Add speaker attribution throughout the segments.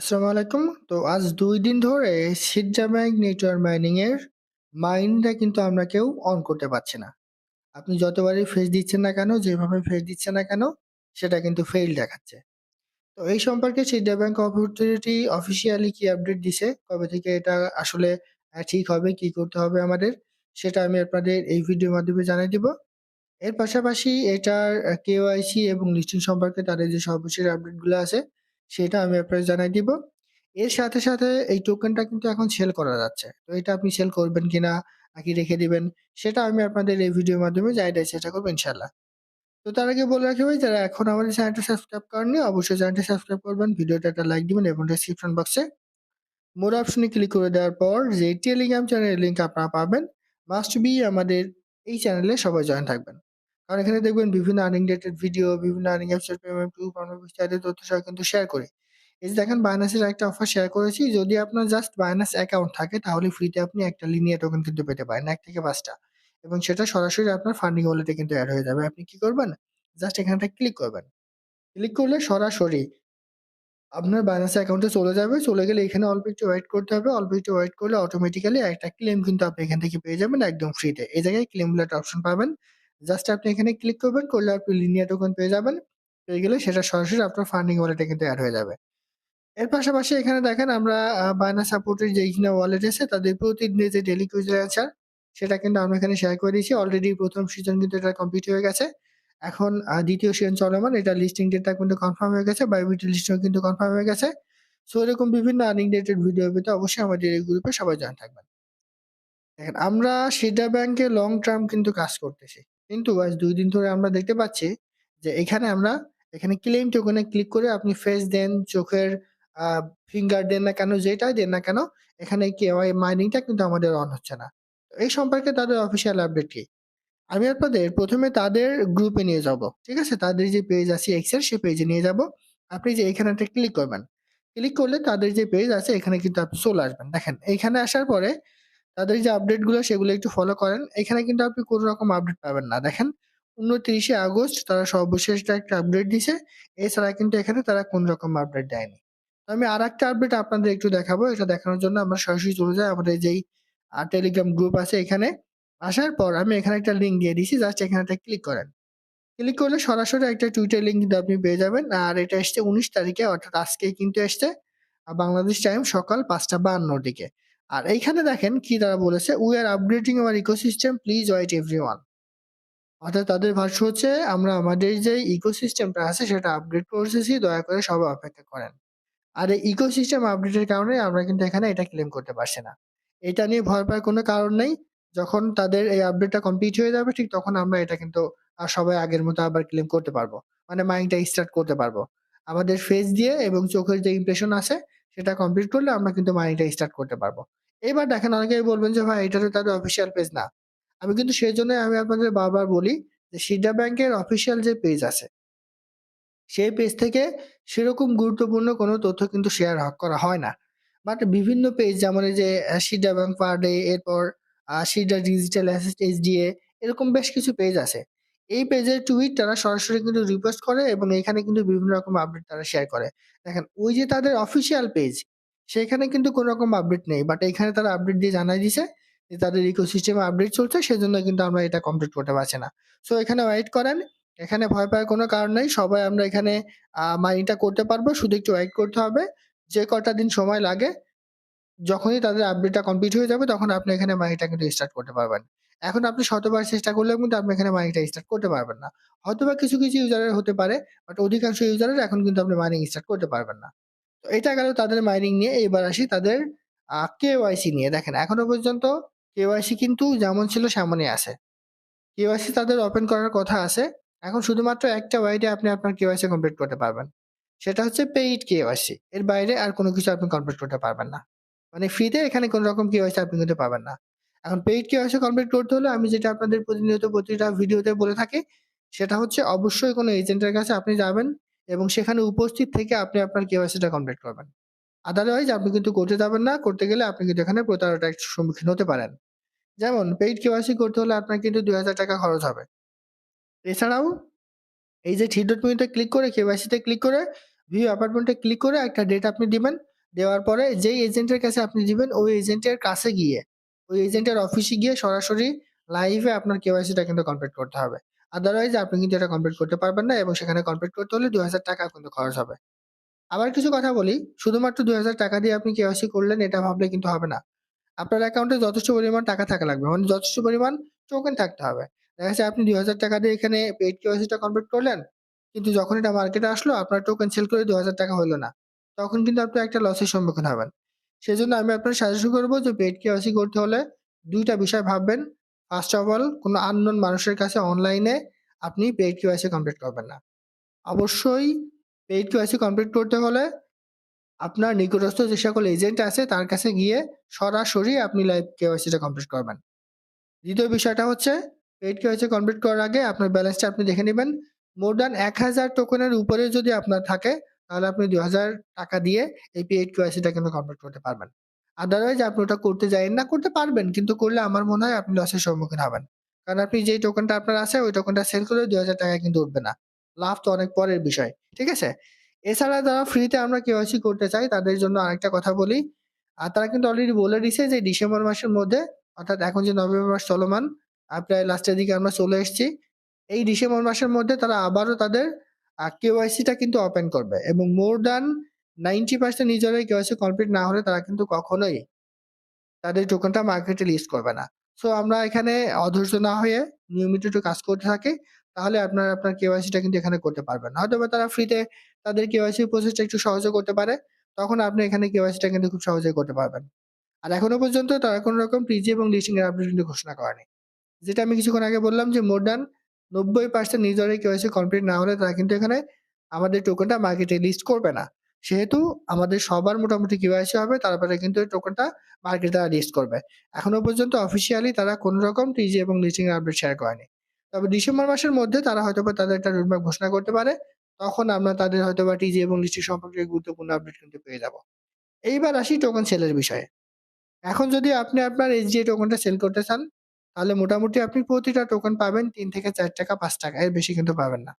Speaker 1: আসসালামু আলাইকুম। তো আজ ২ দিন ধরে সিডা ব্যাংক নেটওয়ার্ক মাইনিং এর মাইনটা কিন্তু আমরা কেউ অন করতে পারছি না। আপনি যতবারই ফেস দিচ্ছেন না কেন, যেভাবে ফেস দিচ্ছেন না কেন, সেটা কিন্তু ফেইল দেখাচ্ছে। তো এই সম্পর্কে সিডা ব্যাংক অথরিটি অফিসিয়ালি কি আপডেট দিছে, কবে থেকে এটা আসলে ঠিক হবে, কি করতে হবে আমাদের, সেটা আমি আপনাদের এই ভিডিওর মাধ্যমে জানিয়ে দিব। এর পাশাপাশি এটার কেওয়াইসি এবং লিস্টিং সম্পর্কে তাদের যে সর্বশেষ আপডেটগুলো আছে, সেটা আমি আপনাদের জানাই দিব। এর সাথে, সাথে এই টোকেনটা কিন্তু এখন সেল করা যাচ্ছে। তো এটা আপনি সেল করবেন কিনা, নাকি রেখে দিবেন, সেটা আমি আপনাদের এই ভিডিওর মাধ্যমে জানাই চেষ্টা করব ইনশাআল্লাহ। তো তার আগে বলে রাখি ভাই যারা এখন আমাদের চ্যানেলটা সাবস্ক্রাইব করেননি, অবশ্যই চ্যানেলটি সাবস্ক্রাইব করবেন, ভিডিওটা একটা লাইক দিবেন এবং ডেসক্রিপশন বক্সে মোর অপশনে ক্লিক করে দেওয়ার পর যে টেলিগ্রাম চ্যানেলের লিঙ্ক আপনারা পাবেন, মাস্ট বি আমাদের এই চ্যানেলে সবাই জয়েন থাকবেন। কারণ এখানে দেখবেন বিভিন্ন আর্নিং রিলেটেড ভিডিও, বিভিন্ন আর্নিং অ্যাপসের পেমেন্ট আমরা বিস্তারিত তথ্য সহ কিন্তু শেয়ার করি। এই যে দেখেন বাইন্যান্সের একটা অফার শেয়ার করেছি। যদি আপনার জাস্ট বাইন্যান্স অ্যাকাউন্ট থাকে তাহলে ফ্রিতে আপনি একটা লিনিয়ার টোকেন কিন্তু পেতে পারেন এক থেকে পাঁচটা এবং সেটা সরাসরি আপনার ফান্ডিং ওয়ালেটে কিন্তু অ্যাড হয়ে যাবে। আপনি কি করবেন? জাস্ট এখানে একটা ক্লিক করবেন। ক্লিক করলে সরাসরি আপনার বাইন্যান্স অ্যাকাউন্টে চলে যাবে। চলে গেলে এখানে অল্প একটু ওয়েট করতে হবে। অল্প একটু ওয়েট করলে অটোমেটিক্যালি একটা ক্লেম কিন্তু আপনি এখান থেকে পেয়ে যাবেন একদম ফ্রিতে। এই জায়গায় ক্লেম অপশন পাবেন। জাস্ট আপনি এখানে ক্লিক করবেন, করলে আপনি লিনিয়ার টোকেন পেয়ে যাবেন। পেয়ে গেলে সেটা সরাসরি আপনার ফান্ডিং ওয়ালেটে কিন্তু অ্যাড হয়ে যাবে। এর পাশাপাশি এখানে দেখেন আমরা বাইন্যান্স সাপোর্টের যে কিনা ওয়ালেট আছে তাদের প্রতিদিনের যে ডেইলি কুইজ আনসার সেটা কিন্তু আমরা এখানে শেয়ার করে দিয়েছি। অলরেডি প্রথম সিজন কিন্তু এটা কমপ্লিট হয়ে গেছে। এখন ২য় সিজন চলমান। এটা লিস্টিং ডেটটা কিন্তু কনফার্ম হয়ে গেছে। বাইবিটি লিস্টও কিন্তু কনফার্ম হয়ে গেছে। সো এরকম বিভিন্ন আর্নিং রিলেটেড ভিডিও পেতে অবশ্যই আমাদের এই গ্রুপে সবাই জয়েন থাকবেন। দেখেন আমরা সিডা ব্যাংকে লং টার্ম কিন্তু কাজ করতেছি। কিন্তু আজ ২ দিন ধরে আমরা দেখতে পাচ্ছি যে এখানে আমরা এখানে ক্লেম টোকেনে ক্লিক করে আপনি ফেস দেন, চোখের ফিঙ্গার দেন না কেন, যেটাই দেন না কেন, এখানে কেওয়াই মাইনিংটা কিন্তু আমাদের অন হচ্ছে না। এই সম্পর্কে তাদের অফিসিয়াল আপডেট কি? আমি আপনাদের প্রথমে তাদের গ্রুপে নিয়ে যাব। ঠিক আছে? তাদের যে পেজ আছে এক্সের, সে পেজে নিয়ে যাব আপনি যে এখানে একটা ক্লিক করবেন। ক্লিক করলে তাদের যে পেজ আছে এখানে কিন্তু আপনি চলে আসবেন। দেখেন এইখানে আসার পরে তাদের যে আপডেটগুলো, সেগুলো একটু ফলো করেন। এখানে কিন্তু আপনি কোনো রকম আপডেট পাবেন না। দেখেন ২৯শে আগস্ট তারা সর্বশেষ একটা আপডেট দিছে। এছাড়া কিন্তু এখানে তারা কোন রকম আপডেট দেয়নি। আমি আরেকটা আপডেট আপনাদের একটু দেখাবো। এটা দেখানোর জন্য আমরা সরাসরি চলে যাই আমাদের যেই টেলিগ্রাম গ্রুপ আছে এখানে। আসার পর আমি এখানে একটা লিঙ্ক দিয়ে দিছি। জাস্ট এখানে একটা ক্লিক করেন। ক্লিক করলে সরাসরি একটা টুইটার লিঙ্ক কিন্তু আপনি পেয়ে যাবেন। আর এটা এসছে ১৯ তারিখে, অর্থাৎ আজকেই কিন্তু এসছে। বাংলাদেশ টাইম সকাল ৫টা ৫২ র দিকে। আর এইখানে দেখেন কি তারা বলেছে, "we are upgrading our ecosystem please wait everyone." অর্থাৎ তাদের ভাষ্য হচ্ছে আমরা আমাদের যে ইকোসিস্টেমটা আছে সেটা আপডেট করতেছি। দয়া করে সবাই অপেক্ষা করেন। আর এই ইকোসিস্টেম আপডেটের কারণে আমরা কিন্তু এখানে এটা ক্লেম করতে পারছি না। এটা নিয়ে ভয় পাওয়ার কোনো কারণ নেই। যখন তাদের এই আপডেটটা কমপ্লিট হয়ে যাবে ঠিক তখন আমরা এটা কিন্তু আ সবাই আগের মতো আবার ক্লেম করতে পারব। মানে মাইনিংটা স্টার্ট করতে পারব। আমাদের ফেস দিয়ে এবং চোখের যে ইমপ্রেশন আছে সেটা কমপ্লিট করলে আমরা কিন্তু মাইনিংটা স্টার্ট করতে পারব। এবার দেখেন অনেকেই বলবেন যে, "ভাই এটা তো তাদের অফিসিয়াল পেজ না।" আমি কিন্তু সেজন্যই আমি আপনাদের বারবার বলি যে সিডা ব্যাংকের অফিসিয়াল যে পেজ আছে সেই পেজ থেকে সেরকম গুরুত্বপূর্ণ কোনো তথ্য কিন্তু শেয়ার করা হয় না। বাট বিভিন্ন পেজ যেমন এই যে সিডা ব্যাংক পার ডে এরপর সিডা ডিজিটাল অ্যাসেট এসডিএ এরকম বেশ কিছু পেজ আছে। এই পেজের টুইট তারা সরাসরি কিন্তু রিপোস্ট করে এবং এখানে কিন্তু বিভিন্ন রকম আপডেট তারা শেয়ার করে। দেখেন ওই যে তাদের অফিসিয়াল পেজ সেখানে কিন্তু কোনো রকম আপডেট নেই। বাট এখানে তারা আপডেট দিয়ে জানায় দিছে যে তাদের ইকোসিস্টেমে আপডেট চলছে সেজন্য কিন্তু আমরা এটা কমপ্লিট করতে পারছি না। সো এখানে ওয়েট করেন। এখানে ভয় পাওয়ার কোনো কারণ নেই। সবাই আমরা এখানে মাইনিংটা করতে পারব। শুধু একটু ওয়েট করতে হবে। যে কটা দিন সময় লাগে যখনই তাদের আপডেটটা কমপ্লিট হয়ে যাবে তখন আপনি এখানে মাইনিংটা কিন্তু স্টার্ট করতে পারবেন। এখন আপনি শতবার চেষ্টা করলেও কিন্তু আপনি এখানে মাইনিংটা স্টার্ট করতে পারবেন না। হয়তোবা কিছু, কিছু ইউজারের হতে পারে। বাট অধিকাংশ ইউজারের এখন কিন্তু আপনি মাইনিং স্টার্ট করতে পারবেন না। এটা গেল তাদের মাইনিং নিয়ে। এবার আসি তাদের কেওয়াইসি নিয়ে। দেখেন, এখনও পর্যন্ত কেওয়াইসি কিন্তু যেমন ছিল সেমনই আছে। কেওয়াইসি তাদের ওপেন করার কথা আছে। এখন শুধুমাত্র একটা ওয়াইডে আপনি আপনার কেওয়াইসি কমপ্লিট করতে পারবেন। সেটা হচ্ছে পেইড কেওয়াইসি। এর বাইরে আর কোনো কিছু আপনি কমপ্লিট করতে পারবেন না। মানে ফ্রিতে এখানে কোনো রকম কেওয়াইসি আপনি কিন্তু পাবেন না। এখন পেইড কেওয়াইসি কমপ্লিট করতে হলে আমি যেটা আপনাদের প্রতিনিয়ত প্রতিটা ভিডিওতে বলে থাকি, সেটা হচ্ছে অবশ্যই কোনো এজেন্টের কাছে আপনি যাবেন এবং সেখানে উপস্থিত থেকে আপনি আপনার কেওয়াইসিটা কমপ্লিট করবেন। আদারওয়াইজ আপনি কিন্তু করতে যাবেন না। করতে গেলে আপনি কিন্তু এখানে প্রতারণার সম্মুখীন হতে পারেন। যেমন পেইড কেওয়াইসি করতে হলে আপনার কিন্তু ৳২,০০০ খরচ হবে। এছাড়াও এই যে থ্রি ডট ক্লিক করে কেওয়াইসি তে ক্লিক করে ভিউ অ্যাপার্টমেন্টে ক্লিক করে একটা ডেট আপনি দিবেন। দেওয়ার পরে যেই এজেন্টের কাছে আপনি দিবেন ওই এজেন্টের কাছে গিয়ে ওই এজেন্টের অফিসে গিয়ে সরাসরি লাইভে আপনার কেওয়াইসিটা কিন্তু কমপ্লিট করতে হবে। আদারওয়াইজ আপনি কিন্তু এটা কমপ্লিট করতে পারবেন না এবং সেখানে কমপ্লিট করতে হলে ৳২,০০০ কিন্তু খরচ হবে। আবার কিছু কথা বলি, শুধুমাত্র ৳২,০০০ দিয়ে আপনি কেওয়াইসি করলেন এটা ভাবলে কিন্তু হবে না। আপনার অ্যাকাউন্টে যথেষ্ট পরিমাণ টাকা থাকা লাগবে। মানে যথেষ্ট পরিমাণ টোকেন থাকতে হবে। দেখা যাচ্ছে আপনি ৳২,০০০ দিয়ে এখানে পেইড কেওয়াইসিটা কমপ্লিট করলেন। কিন্তু যখন এটা মার্কেটে আসলো আপনার টোকেন সেল করে দু হাজার টাকা হলো না। তখন কিন্তু আপনি একটা লসের সম্মুখীন হবেন। সেজন্য আমি আপনার সাজেশন করব যে পেইড কেওয়াইসি করতে হলে দুইটা বিষয় ভাববেন। ফার্স্ট অফ অল কোন আননোন মানুষের কাছে অনলাইনে আপনি পেইড কেওয়াইসি কমপ্লিট করবেন না। অবশ্যই পেইড কেওয়াইসি কমপ্লিট করতে হলে আপনার নিকটস্থ যে সকল এজেন্ট আছে তার কাছে গিয়ে সরাসরি আপনি লাইভ কেওয়াইসিটা কমপ্লিট করবেন। দ্বিতীয় বিষয়টা হচ্ছে পেইড কেওয়াইসি কমপ্লিট করার আগে আপনার ব্যালেন্সটা আপনি দেখে নেবেন মোর দ্যান ১,০০০ টোকেনের উপরে যদি আপনার থাকে তাহলে আপনি ৳২,০০০ দিয়ে এই পেইড কেওয়াইসিটা কিন্তু কমপ্লিট করতে পারবেন। আদারওয়াইজ আপনি ওটা করতে যাইয়েন না। করতে পারবেন কিন্তু করলে আমার মনে হয় আপনি লসের সম্মুখীন হবেন। কারণ আপনি যেই টোকেনটা আপনার আছে ওই টোকেনটা সেল করলে ৳২,০০০ কিন্তু উঠবে না। লাভ তো অনেক পরের বিষয়। ঠিক আছে? এছাড়া যারা ফ্রিতে আমরা কেওয়াইসি করতে চাই তাদের জন্য আরেকটা কথা বলি। আর তারা কিন্তু অলরেডি বলে দিছে যে ডিসেম্বর মাসের মধ্যে অর্থাৎ এখন যে নভেম্বর মাস চলমান প্রায় লাস্টের দিকে আমরা চলে এসেছি। এই ডিসেম্বর মাসের মধ্যে তারা আবারও তাদের কেওয়াইসিটা কিন্তু ওপেন করবে এবং মোর দ্যান 90% ইউজারের কেওয়াইসি কমপ্লিট না হলে তারা কিন্তু কখনোই তাদের টোকেনটা মার্কেটে লিস্ট করবে না। সো আমরা এখানে অধৈর্য না হয়ে নিয়মিত একটু কাজ করতে থাকি। তাহলে আপনার আপনার কেওয়াইসিটা কিন্তু এখানে করতে পারবেন। হয়তোবা তারা ফ্রিতে তাদের কেওয়াইসি প্রসেসটা একটু সহজে করতে পারে। তখন আপনি এখানে কেওয়াইসিটা কিন্তু খুব সহজেই করতে পারবেন। আর এখনও পর্যন্ত তারা কোনো রকম পিজি এবং লিস্টিং এর আপডেট কিন্তু ঘোষণা করেনি। যেটা আমি কিছুক্ষণ আগে বললাম যে মোর দ্যান ৯০% ইউজারের কেওয়াইসি কমপ্লিট না হলে তারা কিন্তু এখানে আমাদের টোকেনটা মার্কেটে লিস্ট করবে না। সেহেতু আমাদের সবার মোটামুটি কেওয়াইসি হবে তারপরে কিন্তু এই টোকেনটা মার্কেটে তারা লিস্ট করবে। এখনও পর্যন্ত অফিসিয়ালি তারা কোন রকম টিজি এবং লিস্টিং আপডেট শেয়ার করেনি। তবে ডিসেম্বর মাসের মধ্যে তারা হয়তোবা তাদের একটা রোডম্যাপ ঘোষণা করতে পারে। তখন আমরা তাদের হয়তোবা টিজি এবং লিস্টিং সম্পর্কে গুরুত্বপূর্ণ আপডেট কিন্তু পেয়ে যাব। এইবার আসি টোকেন সেলের বিষয়ে। এখন যদি আপনি আপনার এসডিএ টোকেনটা সেল করতে চান তাহলে মোটামুটি আপনি প্রতিটা টোকেন পাবেন তিন থেকে ৳৪, ৳৫ এর বেশি কিন্তু পাবেন না।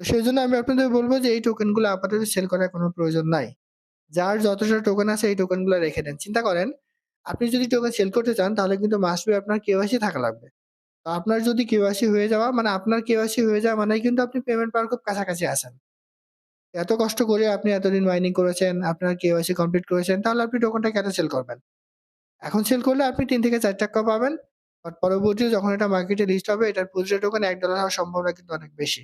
Speaker 1: তো সেই জন্য আমি আপনাদের বলব যে এই টোকেনগুলো আপাতত সেল করার কোনো প্রয়োজন নাই। যার যতটা টোকেন আছে এই টোকেনগুলো রেখে দেন। চিন্তা করেন আপনি যদি টোকেন সেল করতে চান তাহলে কিন্তু মাস্ট বি আপনার কেওয়াইসি থাকা লাগবে। তো আপনার যদি কেওয়াইসি হয়ে যাওয়া মানে আপনার কেওয়াইসি হয়ে যাওয়া মানে কিন্তু আপনি পেমেন্ট পাওয়ার খুব কাছাকাছি আসেন এত কষ্ট করে আপনি এতদিন মাইনিং করেছেন, আপনার কেওয়াইসি কমপ্লিট করেছেন তাহলে আপনি টোকেনটা কেন সেল করবেন? এখন সেল করলে আপনি তিন থেকে চার টাকা পাবেন। বাট পরবর্তীতে যখন এটা মার্কেটে লিস্ট হবে এটার প্রতিটা টোকেন এক ডলার হওয়ার সম্ভাবনা কিন্তু অনেক বেশি।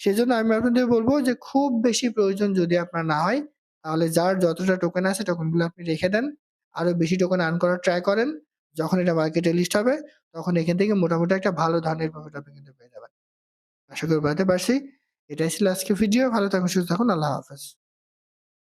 Speaker 1: সেজন্য আমি আপনাদের বলব যে খুব বেশি প্রয়োজন যদি আপনার না হয় তাহলে যার যতটা টোকেন আছে টোকেনগুলো আপনি রেখে দেন। আরও বেশি টোকেন আর্ন করার ট্রাই করেন। যখন এটা মার্কেটে লিস্ট হবে তখন এখান থেকে মোটামুটি একটা ভালো ধরনের প্রফিট আপনি কিন্তু পেয়ে যাবেন। আশা করি বলতে পারছি। এটাই ছিল আজকে ভিডিও। ভালো থাকুন, সুস্থ থাকুন। আল্লাহ হাফেজ।